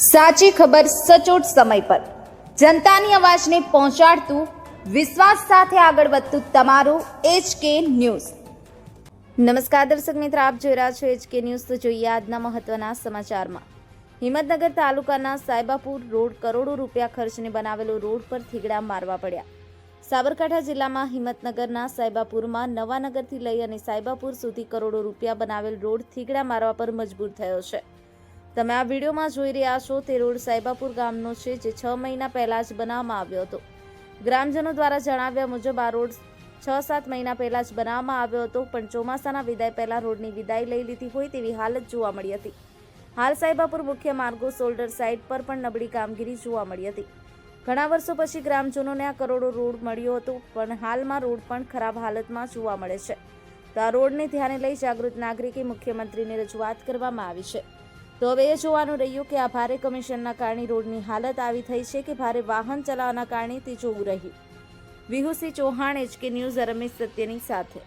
સાચી ખબર સચોટ સમય પર. જનતાની અવાજને પહોંચાડતું, વિશ્વાસ સાથે આગળ વધતું તમારું એચ કે ન્યૂઝ નમસ્કાર દર્શક મિત્ર, આપ જોઈ રહ્યા છો એચ કે ન્યૂઝ તો જોઈએ આજના મહત્વના સમાચારમાં. હિંમતનગર તાલુકાના સાયબાપુર રોડ કરોડો રૂપિયા ખર્ચને બનાવેલો રોડ પર થીગડા મારવા પડ્યા. સાબરકાંઠા જિલ્લામાં હિંમતનગરના સાયબાપુરમાં નવાનગરથી લઈ અને સાયબાપુર સુધી કરોડો રૂપિયા બનાવેલ રોડ થીગડા મારવા પર મજબૂર થયો છે. તમે આ વિડીયોમાં જોઈ રહ્યા છો તે રોડ સાયબાપુર ગામનો છે, જે છ મહિના પહેલાં જ બનાવવામાં આવ્યો હતો. ગ્રામજનો દ્વારા જણાવ્યા મુજબ આ રોડ છ સાત મહિના પહેલાં જ બનાવવામાં આવ્યો હતો, પણ ચોમાસાના વિદાય પહેલાં રોડની વિદાય લઈ લીધી હોય તેવી હાલત જોવા મળી હતી. હાલ સાયબાપુર મુખ્ય માર્ગો શોલ્ડર સાઇડ પર પણ નબળી કામગીરી જોવા મળી હતી. ઘણા વર્ષો પછી ગ્રામજનોને આ કરોડો રોડ મળ્યો હતો, પણ હાલમાં રોડ પણ ખરાબ હાલતમાં જોવા મળે છે. તો આ રોડને ધ્યાને લઈ જાગૃત નાગરિકે મુખ્યમંત્રીને રજૂઆત કરવામાં આવી છે. તો હવે એ જોવાનું રહ્યું કે આ ભારે કમિશનના કારણે રોડની હાલત આવી થઈ છે કે ભારે વાહન ચલાવવાના કારણે તે જોવું રહ્યું. વિહુસી ચૌહાણ એચકે ન્યૂઝ રમેશ સત્યની સાથે.